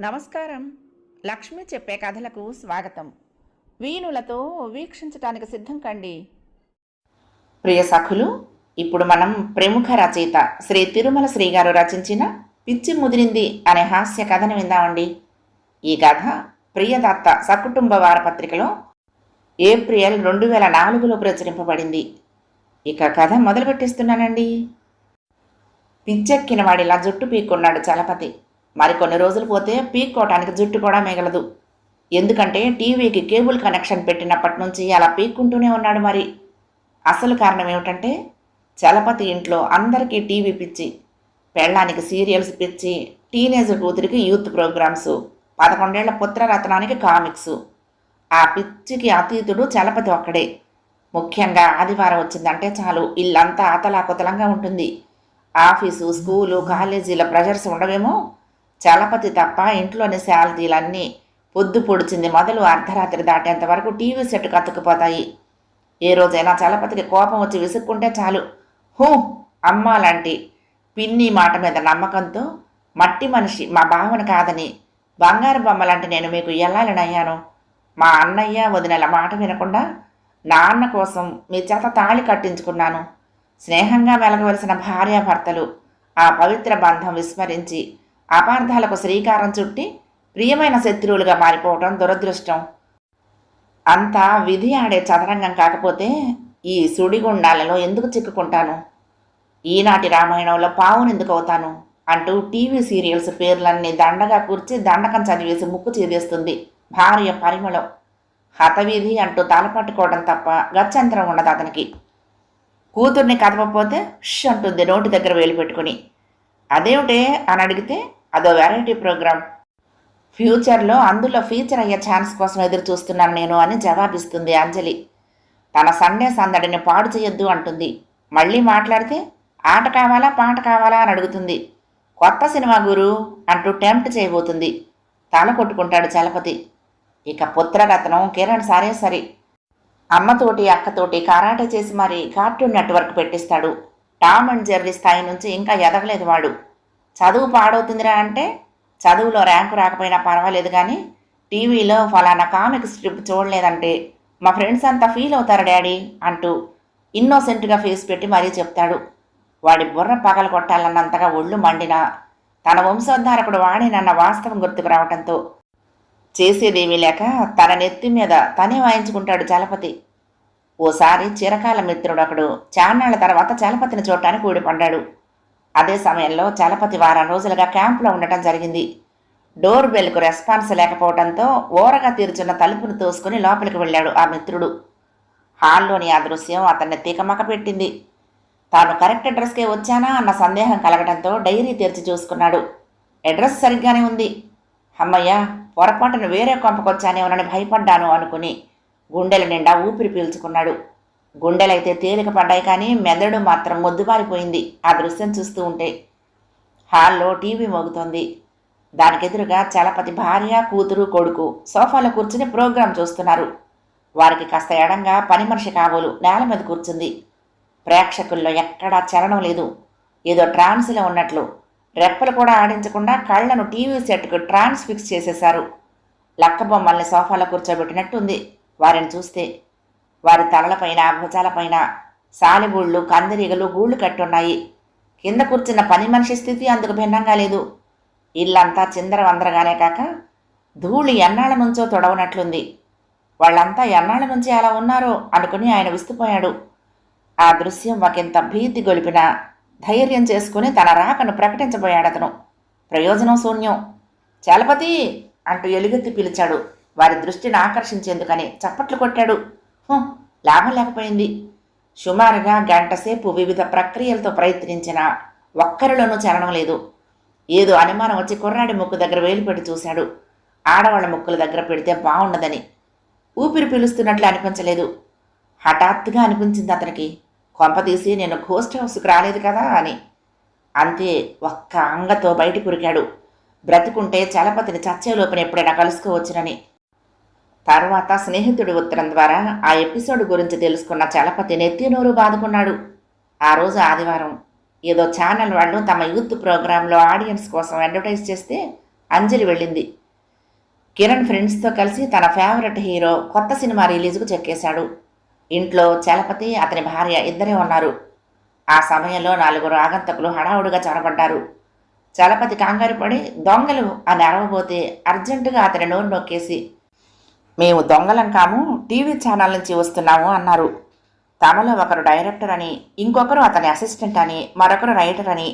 నమస్కారం. లక్ష్మి చెప్పే కథలకు స్వాగతం. వీణులతో వీక్షించటానికి సిద్ధం కండి. ప్రియ సఖులు ఇప్పుడు మనం ప్రముఖ రచయిత శ్రీ తిరుమల శ్రీగారు రచించిన పిచ్చి ముదిరింది అనే హాస్య కథను విందామండి. ఈ కథ ప్రియదత్త సకుటుంబ వారపత్రికలో ఏప్రిల్ రెండు వేల నాలుగులో ప్రచురింపబడింది. ఇక కథ మొదలు పెట్టిస్తున్నానండి పిచ్చెక్కిన వాడిలా జుట్టు పీక్కున్నాడు చలపతి. మరికొన్ని రోజులు పోతే పీక్కోవటానికి జుట్టు కూడా మిగలదు. ఎందుకంటే టీవీకి కేబుల్ కనెక్షన్ పెట్టినప్పటి నుంచి అలా పీక్కుంటూనే ఉన్నాడు మరి. అసలు కారణం ఏమిటంటే చలపతి ఇంట్లో అందరికీ టీవీ పిచ్చి పెళ్ళానికి సీరియల్స్ పిచ్చి టీనేజ్ కూతురికి యూత్ ప్రోగ్రామ్స్ పదకొండేళ్ళ పుత్రరత్నానికి కామిక్స్. ఆ పిచ్చికి అతీతుడు చలపతి ఒక్కడే. ముఖ్యంగా ఆదివారం వచ్చిందంటే చాలు ఇల్లంతా అతలాకుతలంగా ఉంటుంది. ఆఫీసు స్కూలు కాలేజీల ప్రెషర్స్ ఉండవేమో చలపతి తప్ప ఇంట్లోని శాలరీలన్నీ పొద్దు పొడిచింది మొదలు అర్ధరాత్రి దాటేంత వరకు టీవీ సెట్ కత్తుకుపోతాయి. ఏ రోజైనా చలపతికి కోపం వచ్చి విసుక్కుంటే చాలు. హూ అమ్మ లాంటి పిన్ని మాట మీద నమ్మకంతో మట్టి మనిషి మా భావన కాదని బంగారు బొమ్మలంటే నేను మీకు ఎల్లాలనయ్యాను మా అన్నయ్య వదినల మాట వినకుండా నాన్న కోసం మీ చేత తాళి కట్టించుకున్నాను. స్నేహంగా వెలగవలసిన భార్యాభర్తలు ఆ పవిత్ర బంధం విస్మరించి అపార్థాలకు శ్రీకారం చుట్టి ప్రియమైన శత్రువులుగా మారిపోవటం దురదృష్టం. అంతా విధి ఆడే చదరంగం కాకపోతే ఈ సుడిగుండాలలో ఎందుకు చిక్కుకుంటాను? ఈనాటి రామాయణంలో పావును ఎందుకు అవుతాను? అంటూ టీవీ సీరియల్స్ పేర్లన్నీ దండగా కూర్చి దండకం చదివేసి ముక్కు చేదేస్తుంది భార్య పరిమళం. హతవీధి అంటూ తలపట్టుకోవడం తప్ప గత్యంతరం ఉండదు అతనికి. కూతుర్ని కదపపోతే ష్ అంటుంది నోటి దగ్గర వేలు పెట్టుకుని. అదేమిటే అని అడిగితే అదో వెరైటీ ప్రోగ్రామ్ ఫ్యూచర్లో అందులో ఫీచర్ అయ్యే ఛాన్స్ కోసం ఎదురు చూస్తున్నాను నేను అని జవాబిస్తుంది అంజలి. తన సండే సందడిని పాడు చేయొద్దు అంటుంది. మళ్ళీ మాట్లాడితే ఆట కావాలా పాట కావాలా? అని అడుగుతుంది. కొత్త సినిమా గురు అంటూ టెంప్ట్ చేయబోతుంది. తల కొట్టుకుంటాడు చలపతి. ఇక పుత్రరత్నం కిరణ్ సరే సరే. అమ్మతోటి అక్కతోటి కరాటే చేసి మరి కార్టూన్ నెట్వర్క్ పెట్టిస్తాడు. టామ్ అండ్ జెర్రీ స్థాయి నుంచి ఇంకా ఎదగలేదు వాడు. చదువు పాడవుతుందిరా అంటే చదువులో ర్యాంకు రాకపోయినా పర్వాలేదు కానీ టీవీలో ఫలానా కామిక్ స్ట్రిప్ చూడలేదంటే మా ఫ్రెండ్స్ అంతా ఫీల్ అవుతారు డాడీ అంటూ ఇన్నోసెంట్గా ఫేస్ పెట్టి మరీ చెప్తాడు. వాడి బుర్ర పగల కొట్టాలన్నంతగా ఒళ్ళు మండినా తన వంశోద్ధారకుడు వాడేనన్న వాస్తవం గుర్తుకు రావడంతో చేసేదేమీ లేక తన నెత్తి మీద తనే వాయించుకుంటాడు చలపతి. ఓసారి చిరకాల మిత్రుడు ఒకడు చాన్నాళ్ళ తర్వాత చలపతిని చూడటానికి ఊడిపడ్డాడు. అదే సమయంలో చలపతి వారం రోజులుగా క్యాంపులో ఉండటం జరిగింది. డోర్ బెల్కు రెస్పాన్స్ లేకపోవడంతో ఓరగా తీర్చున్న తలుపును తోసుకుని లోపలికి వెళ్ళాడు ఆ మిత్రుడు. హాల్లోని ఆ దృశ్యం అతన్ని తీకమక పెట్టింది. తాను కరెక్ట్ అడ్రస్కే వచ్చానా అన్న సందేహం కలగడంతో డైరీ తెరిచి చూసుకున్నాడు. అడ్రస్ సరిగ్గానే ఉంది. అమ్మయ్య పొరపాటును వేరే కొంపకొచ్చానేమోనని భయపడ్డాను అనుకుని గుండెల నిండా ఊపిరి పీల్చుకున్నాడు. గుండెలైతే తేలిక పడ్డాయి కానీ మెదడు మాత్రం మొద్దుబారిపోయింది. ఆ దృశ్యం చూస్తూ ఉంటే హాల్లో టీవీ మోగుతోంది. దానికెదురుగా చలపతి భార్య కూతురు కొడుకు సోఫాలో కూర్చుని ప్రోగ్రాం చూస్తున్నారు. వారికి కాస్త ఎడంగా పని మనిషి కాబోలు నేల మీద కూర్చుంది. ప్రేక్షకుల్లో ఎక్కడా చలనం లేదు. ఏదో ట్రాన్స్లో ఉన్నట్లు రెప్పలు కూడా ఆడించకుండా కళ్ళను టీవీ సెట్కు ట్రాన్స్ ఫిక్స్ చేసేశారు. లక్క బొమ్మల్ని సోఫాలో కూర్చోబెట్టినట్టుంది. వారిని చూస్తే వారి తలలపైన భుజాలపైన సాలిగూళ్ళు కందిరీగలు గూళ్ళు కట్టున్నాయి. కింద కూర్చున్న పని మనిషి స్థితి అందుకు భిన్నంగా లేదు. ఇల్లంతా చిందరవందరగానే కాక ధూళి ఎన్నాళ్ళ నుంచో తొడవనట్లుంది. వాళ్ళంతా ఎన్నాళ్ళ నుంచి అలా ఉన్నారో అనుకుని ఆయన విస్తుపోయాడు. ఆ దృశ్యం ఒకంత భీతి గొలిపిన ధైర్యం చేసుకుని తన రాకను ప్రకటించబోయాడు అతను. ప్రయోజనం శూన్యం. చలపతి! అంటూ ఎలుగెత్తి పిలిచాడు. వారి దృష్టిని ఆకర్షించేందుకని చప్పట్లు కొట్టాడు. హు, లాభం లేకపోయింది. సుమారుగా గంటసేపు వివిధ ప్రక్రియలతో ప్రయత్నించిన ఒక్కరిలోనూ చలనం లేదు. ఏదో అనుమానం వచ్చి కుర్రాడి ముక్కు దగ్గర వేలు పెట్టి చూశాడు. ఆడవాళ్ళ ముక్కుల దగ్గర పెడితే బాగుండదని ఊపిరి పీలుస్తున్నట్లు అనిపించలేదు. హఠాత్తుగా అనిపించింది అతనికి కొంప తీసి నేను గోస్ట్ హౌస్కి రాలేదు కదా అని. అంతే ఒక్క అంగతో బయట కురికాడు బ్రతుకుంటే చలపతిని చచ్చేలోపన ఎప్పుడైనా కలుసుకోవచ్చునని తర్వాత స్నేహితుడి ఉత్తరం ద్వారా ఆ ఎపిసోడ్ గురించి తెలుసుకున్న చలపతి నెత్తినూరు బాదుకున్నాడు. ఆ రోజు ఆదివారం ఏదో ఛానల్ వాళ్ళు తమ యూత్ ప్రోగ్రాంలో ఆడియన్స్ కోసం అడ్వర్టైజ్ చేస్తే అంజలి వెళ్ళింది. కిరణ్ ఫ్రెండ్స్తో కలిసి తన ఫేవరెట్ హీరో కొత్త సినిమా రిలీజ్కు చెక్కేశాడు. ఇంట్లో చలపతి అతని భార్య ఇద్దరే ఉన్నారు. ఆ సమయంలో నలుగురు ఆగంతకులు హడావుడిగా చొరబడ్డారు. చలపతి కంగారు పడి దొంగలు అని అరవబోతే అర్జెంటుగా అతని నోరు నొక్కేసి మేము దొంగలం కాము టీవీ ఛానల్ నుంచి వస్తున్నాము అన్నారు. తమలో ఒకరు డైరెక్టర్ అని ఇంకొకరు అతని అసిస్టెంట్ అని మరొకరు రైటర్ అని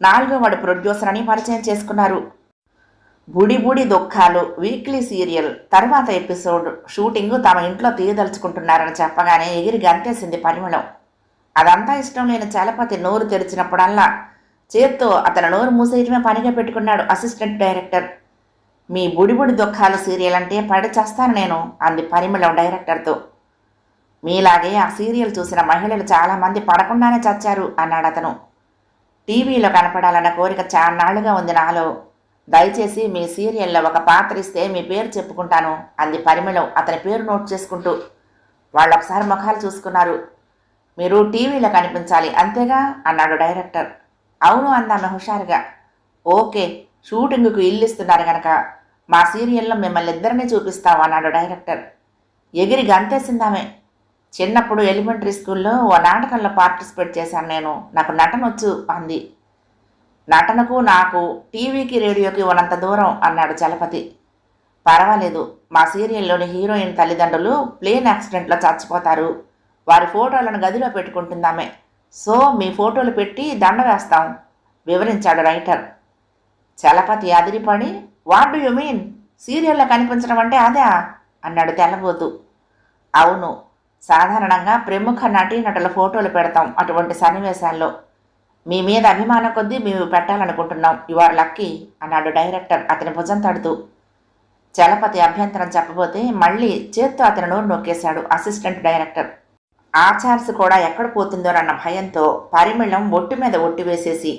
నాలుగో వాడు ప్రొడ్యూసర్ అని పరిచయం చేసుకున్నారు. బుడి దుఃఖాలు వీక్లీ సీరియల్ తర్వాత ఎపిసోడ్ షూటింగ్ తమ ఇంట్లో తీయదలుచుకుంటున్నారని చెప్పగానే ఎగిరి గంతేసింది పరిమళం. అదంతా ఇష్టం లేని చలపతి నోరు తెరిచినప్పుడల్లా చేత్తో అతను నోరు మూసేయటమే పనిగా పెట్టుకున్నాడు అసిస్టెంట్ డైరెక్టర్. మీ బుడిబుడి దుఃఖాలు సీరియల్ అంటే పడిచేస్తాను నేను అంది పరిమళం డైరెక్టర్తో. మీలాగే ఆ సీరియల్ చూసిన మహిళలు చాలామంది పడకుండానే చచ్చారు అన్నాడు అతను. టీవీలో కనపడాలన్న కోరిక చాన్నాళ్ళుగా ఉంది నాలో. దయచేసి మీ సీరియల్లో ఒక పాత్ర ఇస్తే మీ పేరు చెప్పుకుంటాను అంది పరిమళం అతని పేరు నోట్ చేసుకుంటూ. వాళ్ళు ఒకసారి ముఖాలు చూసుకున్నారు. మీరు టీవీలో కనిపించాలి అంతేగా అన్నాడు డైరెక్టర్. అవును అందామె హుషారుగా. ఓకే షూటింగ్కు ఇల్లు ఇస్తున్నారు గనక. మా సీరియల్లో మిమ్మల్ని ఇద్దరిని చూపిస్తాం అన్నాడు డైరెక్టర్. ఎగిరి గంతేసిందామే. చిన్నప్పుడు ఎలిమెంటరీ స్కూల్లో ఓ నాటకంలో పార్టిసిపేట్ చేశాను నేను. నాకు నటన వచ్చు అంది. నటనకు నాకు టీవీకి రేడియోకి ఉన్నంత దూరం అన్నాడు చలపతి. పర్వాలేదు మా సీరియల్లోని హీరోయిన్ తల్లిదండ్రులు ప్లేన్ యాక్సిడెంట్లో చచ్చిపోతారు. వారి ఫోటోలను గదిలో పెట్టుకుంటుందామే. సో మీ ఫోటోలు పెట్టి దండ వేస్తాం వివరించాడు రైటర్. చలపతి అదిరిపడి వాట్ డు యు మీన్? సీరియల్లో కనిపించడం అంటే అదే అన్నాడు తెల్లబోతు. అవును సాధారణంగా ప్రముఖ నటీనటుల ఫోటోలు పెడతాం అటువంటి సన్నివేశాల్లో. మీ మీద అభిమానం కొద్దీ మేము పెట్టాలనుకుంటున్నాం. యు ఆర్ లక్కీ అన్నాడు డైరెక్టర్ అతని భుజం తడుతూ. చలపతి అభ్యంతరం చెప్పబోతే మళ్ళీ చేత్తో అతని నోరు నొక్కేశాడు అసిస్టెంట్ డైరెక్టర్. ఆచార్స్ కూడా ఎక్కడ పోతుందోనన్న భయంతో పరిమళం ఒట్టు మీద ఒట్టి వేసేసి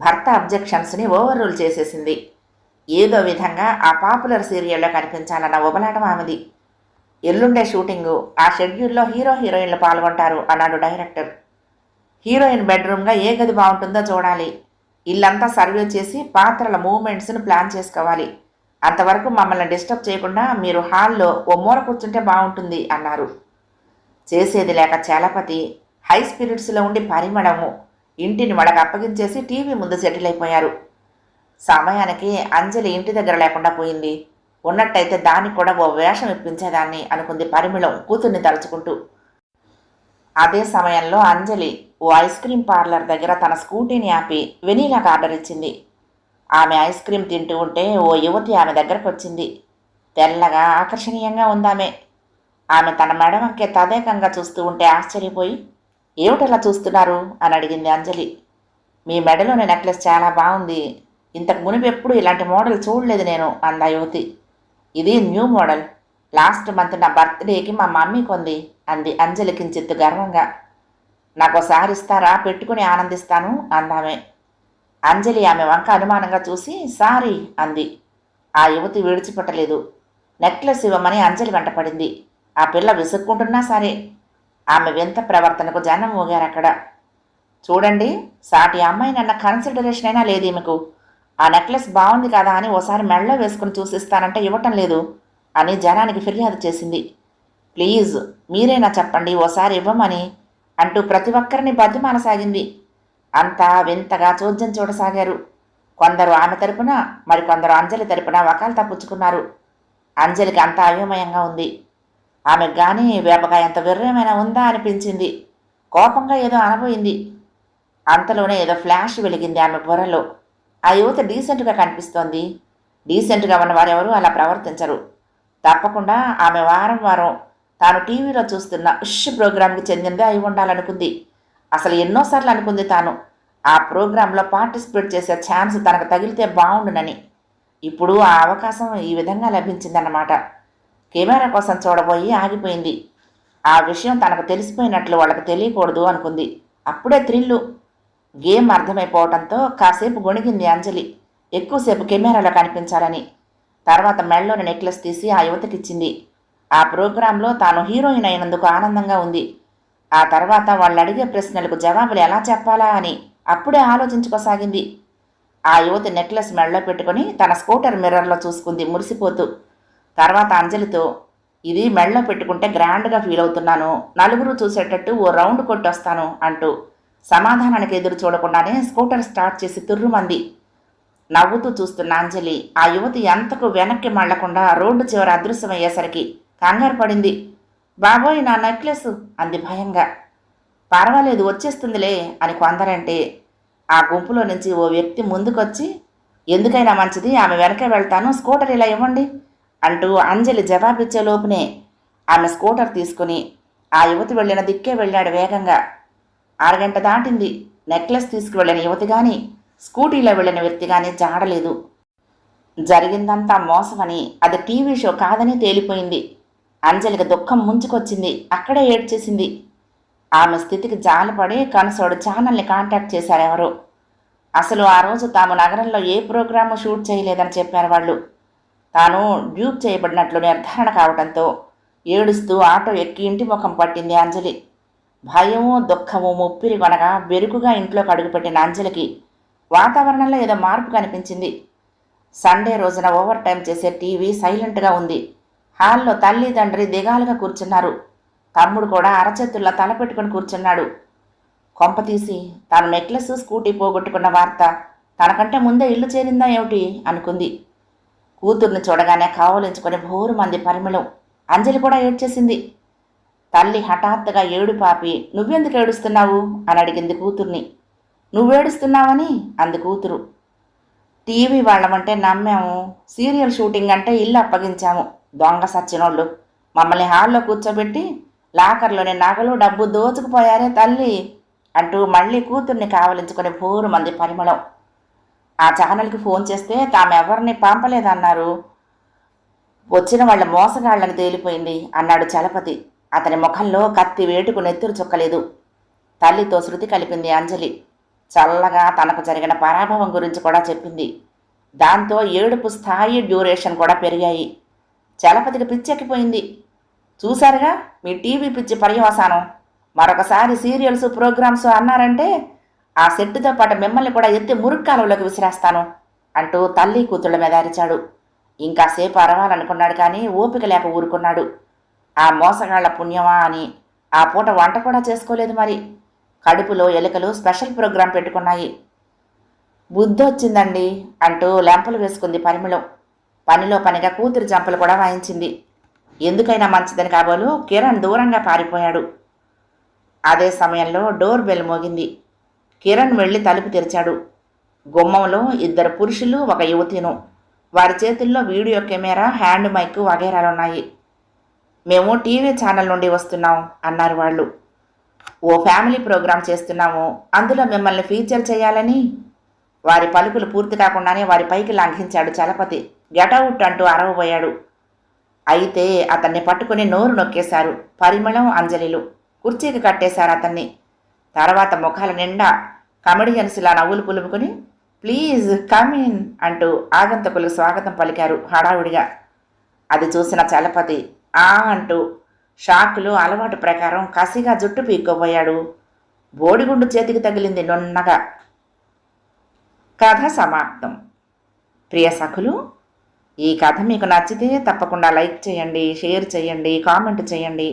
భర్త అబ్జెక్షన్స్ని ఓవర్ రూల్ చేసేసింది. ఏదో విధంగా ఆ పాపులర్ సీరియల్లో కనిపించాలన్న ఉబలాటం ఆమెది. ఎల్లుండే షూటింగు ఆ షెడ్యూల్లో హీరో హీరోయిన్లు పాల్గొంటారు అన్నాడు డైరెక్టర్. హీరోయిన్ బెడ్రూమ్గా ఏ గది బాగుంటుందో చూడాలి. ఇల్లంతా సర్వే చేసి పాత్రల మూమెంట్స్ను ప్లాన్ చేసుకోవాలి. అంతవరకు మమ్మల్ని డిస్టర్బ్ చేయకుండా మీరు హాల్లో ఓ మూల కూర్చుంటే బాగుంటుంది అన్నారు. చేసేది లేక చలపతి హై స్పిరిట్స్లో ఉండి పరిమళము. ఇంటిని వాళ్ళకి అప్పగించేసి టీవీ ముందు సెటిల్ అయిపోయారు. సమయానికి అంజలి ఇంటి దగ్గర లేకుండా పోయింది. ఉన్నట్టయితే దానికి కూడా ఓ వేషం ఇప్పించేదాన్ని అనుకుంది పరిమళం కూతుర్ని తలుచుకుంటూ. అదే సమయంలో అంజలి ఓ ఐస్ క్రీం పార్లర్ దగ్గర తన స్కూటీని ఆపి వెనీలాకు ఆర్డర్ ఇచ్చింది. ఆమె ఐస్ క్రీం తింటూ ఉంటే ఓ యువతి ఆమె దగ్గరకు వచ్చింది. తెల్లగా ఆకర్షణీయంగా ఉందామె. ఆమె తన మెడ వంకే తదేకంగా చూస్తూ ఉంటే ఆశ్చర్యపోయి ఏమిటలా చూస్తున్నారు? అని అడిగింది అంజలి. మీ మెడలోని నెక్లెస్ చాలా బాగుంది. ఇంతకు మునిపు ఎప్పుడు ఇలాంటి మోడల్ చూడలేదు నేను అంద యువతి. ఇది న్యూ మోడల్. లాస్ట్ మంత్ నా బర్త్డేకి మా మమ్మీ కొంది అంది అంజలి కించిత్తు గర్వంగా. నాకు ఒకసారి ఇస్తారా? పెట్టుకుని ఆనందిస్తాను అందామే. అంజలి ఆమె వంక అనుమానంగా చూసి సారీ అంది. ఆ యువతి విడిచిపెట్టలేదు. నెక్లెస్ ఇవ్వమని అంజలి వెంటపడింది. ఆ పిల్ల విసుక్కుంటున్నా సరే ఆమె వింత ప్రవర్తనకు జనం ఊగారు అక్కడ. చూడండి సాటి అమ్మాయి నన్న కన్సిడరేషన్ అయినా లేదు ఈమెకు. ఆ నెక్లెస్ బాగుంది కదా అని ఓసారి మెళ్ళ వేసుకుని చూసిస్తానంటే ఇవ్వటం లేదు అని జనానికి ఫిర్యాదు చేసింది. ప్లీజ్ మీరైనా చెప్పండి ఓసారి ఇవ్వమని అంటూ ప్రతి ఒక్కరిని బతిమానసాగింది అంతా వింతగా చోద్యం చూడసాగారు. కొందరు ఆమె తరపున మరికొందరు అంజలి తరపున వకాలు తప్పుచ్చుకున్నారు అంజలికి అంత అయోమయంగా ఉంది. ఆమెకు కానీ వేపకాయ అంత వెర్రేమైనా ఉందా అనిపించింది. కోపంగా ఏదో అనబోయింది. అంతలోనే ఏదో ఫ్లాష్ వెలిగింది ఆమె బుర్రలో. ఆ యువత డీసెంట్గా కనిపిస్తోంది. డీసెంట్గా ఉన్న వారెవరూ అలా ప్రవర్తించరు. తప్పకుండా ఆమె వారం వారం తాను టీవీలో చూస్తున్న ఉష్ ప్రోగ్రాంకి చెందిందే అయి ఉండాలనుకుంది. అసలు ఎన్నోసార్లు అనుకుంది తాను. ఆ ప్రోగ్రాంలో పార్టిసిపేట్ చేసే ఛాన్స్ తనకు తగిలితే బాగుండునని ఇప్పుడు ఆ అవకాశం ఈ విధంగా లభించిందన్నమాట. కెమెరా కోసం చూడబోయి ఆగిపోయింది. ఆ విషయం తనకు తెలిసిపోయినట్లు వాళ్ళకి తెలియకూడదు అనుకుంది. అప్పుడే థ్రిల్లు. గేమ్ అర్థమైపోవడంతో కాసేపు గొణిగింది అంజలి. ఎక్కువసేపు కెమెరాలో కనిపించాలని. తర్వాత మెడలోని నెక్లెస్ తీసి ఆ యువతకిచ్చింది. ఆ ప్రోగ్రాంలో తాను హీరోయిన్ అయినందుకు ఆనందంగా ఉంది. ఆ తర్వాత వాళ్ళు అడిగే ప్రశ్నలకు జవాబులు ఎలా చెప్పాలా అని అప్పుడే ఆలోచించుకోసాగింది. ఆ యువతి నెక్లెస్ మెడలో పెట్టుకొని తన స్కూటర్ మిర్రర్లో చూసుకుంది మురిసిపోతూ. తర్వాత అంజలితో ఇది మెడలో పెట్టుకుంటే గ్రాండ్గా ఫీల్ అవుతున్నాను. నలుగురు చూసేటట్టు ఓ రౌండ్ కొట్టొస్తాను అంటూ సమాధానానికి ఎదురు చూడకుండానే స్కూటర్ స్టార్ట్ చేసి తుర్రుమంది. నవ్వుతూ చూస్తున్న అంజలి ఆ యువతి ఎంతకు వెనక్కి మళ్ళకుండా రోడ్డు చివర అదృశ్యమయ్యేసరికి కంగారు పడింది. బాబోయ్ నా నెక్లెస్ అంది భయంగా. పర్వాలేదు వచ్చేస్తుందిలే అని కొందరంటే ఆ గుంపులో నుంచి ఓ వ్యక్తి ముందుకొచ్చి ఎందుకైనా మంచిది ఆమె వెనకే వెళ్తాను స్కూటర్ ఇలా ఇవ్వండి అంటూ అంజలి జవాబిచ్చే లోపునే ఆమె స్కూటర్ తీసుకుని ఆ యువతి వెళ్ళిన దిక్కే వెళ్ళాడు వేగంగా. అరగంట దాటింది. నెక్లెస్ తీసుకువెళ్ళిన యువతి కానీ స్కూటీలో వెళ్ళిన వ్యక్తి కానీ జాడలేదు జరిగిందంతా మోసమని అది టీవీ షో కాదని తేలిపోయింది. అంజలికి దుఃఖం ముంచుకొచ్చింది. అక్కడే ఏడ్చేసింది. ఆమె స్థితికి జాలిపడి కనసోడు ఛానల్ని కాంటాక్ట్ చేశారు ఎవరు అసలు ఆ రోజు తాము నగరంలో ఏ ప్రోగ్రాము షూట్ చేయలేదని చెప్పారు వాళ్ళు. తాను డ్యూప్ చేయబడినట్లు నిర్ధారణ కావడంతో ఏడుస్తూ ఆటో ఎక్కి ఇంటి ముఖం పట్టింది అంజలి. భయము దుఃఖము ముప్పిరి కొనగా బెరుకుగా ఇంట్లోకి అడుగుపెట్టిన అంజలికి వాతావరణంలో ఏదో మార్పు కనిపించింది. సండే రోజున ఓవర్ టైం చేసే టీవీ సైలెంట్గా ఉంది. హాల్లో తల్లి తండ్రి దిగాలుగా కూర్చున్నారు. తమ్ముడు కూడా అరచేతుల్లా తలపెట్టుకుని కూర్చున్నాడు. కొంప తీసి తాను నెక్లెస్ స్కూటీ పోగొట్టుకున్న వార్త తనకంటే ముందే ఇల్లు చేరిందా ఏమిటి? అనుకుంది. కూతుర్ని చూడగానే కావలించుకొని భోరు మంది పరిమళం అంజలి కూడా ఏడ్చేసింది. తల్లి హఠాత్తుగా ఏడు పాపి నువ్వెందుకు ఏడుస్తున్నావు? అని అడిగింది కూతుర్ని. నువ్వేడుస్తున్నావని? అంది కూతురు. టీవీ వాళ్ళమంటే నమ్మాము సీరియల్ షూటింగ్ అంటే ఇల్లు అప్పగించాము దొంగ సచ్చినోళ్ళు. మమ్మల్ని హాల్లో కూర్చోబెట్టి లాకర్లోని నగలు డబ్బు దోచుకుపోయారే తల్లి అంటూ మళ్ళీ కూతుర్ని కావలించుకునే భోరు మంది పరిమళం. ఆ ఛానల్కి ఫోన్ చేస్తే తామెవరిని పంపలేదన్నారు. వచ్చిన వాళ్ళ మోసగాళ్ళని తేలిపోయింది అన్నాడు చలపతి. అతని ముఖంలో కత్తి వేటుకు నెత్తురు చుక్కలేదు. తల్లితో శృతి కలిపింది అంజలి. చల్లగా తనకు జరిగిన పరాభవం గురించి కూడా చెప్పింది. దాంతో ఏడుపు స్థాయి డ్యూరేషన్ కూడా పెరిగాయి. చలపతికి పిచ్చెక్కిపోయింది. చూశారుగా మీ టీవీ పిచ్చి పర్యవసానం. మరొకసారి సీరియల్స్ ప్రోగ్రామ్స్ అన్నారంటే ఆ సెట్టుతో పాటు మిమ్మల్ని కూడా ఎత్తి మురుక్కాలంలోకి విసిరేస్తాను అంటూ తల్లి కూతుళ్ళ మీద అరిచాడు. ఇంకాసేపు అరవాలనుకున్నాడు కానీ ఓపిక లేక ఊరుకున్నాడు. ఆ మోసగాళ్ళ పుణ్యమా అని ఆ పూట వంట కూడా చేసుకోలేదు మరి. కడుపులో ఎలుకలు స్పెషల్ ప్రోగ్రాం పెట్టుకున్నాయి. బుద్ధి వచ్చిందండి అంటూ లెంపలు వేసుకుంది పరిమళం. పనిలో పనిగా కూతురు జంపలు కూడా వాయించింది. ఎందుకైనా మంచిదని కాబోలు కిరణ్ దూరంగా పారిపోయాడు. అదే సమయంలో డోర్ బెల్ మోగింది. కిరణ్ వెళ్ళి తలుపు తెరిచాడు. గుమ్మంలో ఇద్దరు పురుషులు ఒక యువతిను. వారి చేతుల్లో వీడియో కెమెరా హ్యాండ్ మైక్ వగేరాలున్నాయి. మేము టీవీ ఛానల్ నుండి వస్తున్నాం అన్నారు వాళ్ళు. ఓ ఫ్యామిలీ ప్రోగ్రాం చేస్తున్నాము. అందులో మిమ్మల్ని ఫీచర్ చేయాలని? వారి పలుకులు పూర్తి కాకుండానే వారి పైకి లంఘించాడు చలపతి. గెటౌట్ అంటూ అరవబోయాడు. అయితే అతన్ని పట్టుకుని నోరు నొక్కేశారు పరిమళం అంజలిలు. కుర్చీకి కట్టేశారు అతన్ని. తర్వాత ముఖాల నిండా కమెడియన్స్లా నవ్వులు పులుముకుని ప్లీజ్ కమిన్ అంటూ ఆగంతకులు స్వాగతం పలికారు హడావుడిగా. అది చూసిన చలపతి ఆ అంటూ షాకులు అలవాటు ప్రకారం కసిగా జుట్టు పీక్కుపోయాడు బోడిగుండు చేతికి తగిలింది నున్నగా. కథ సమాప్తం. ప్రియ సఖులు ఈ కథ మీకు నచ్చితే తప్పకుండా లైక్ చేయండి షేర్ చేయండి కామెంట్ చేయండి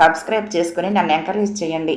సబ్స్క్రైబ్ చేసుకుని నన్ను ఎంకరేజ్ చేయండి.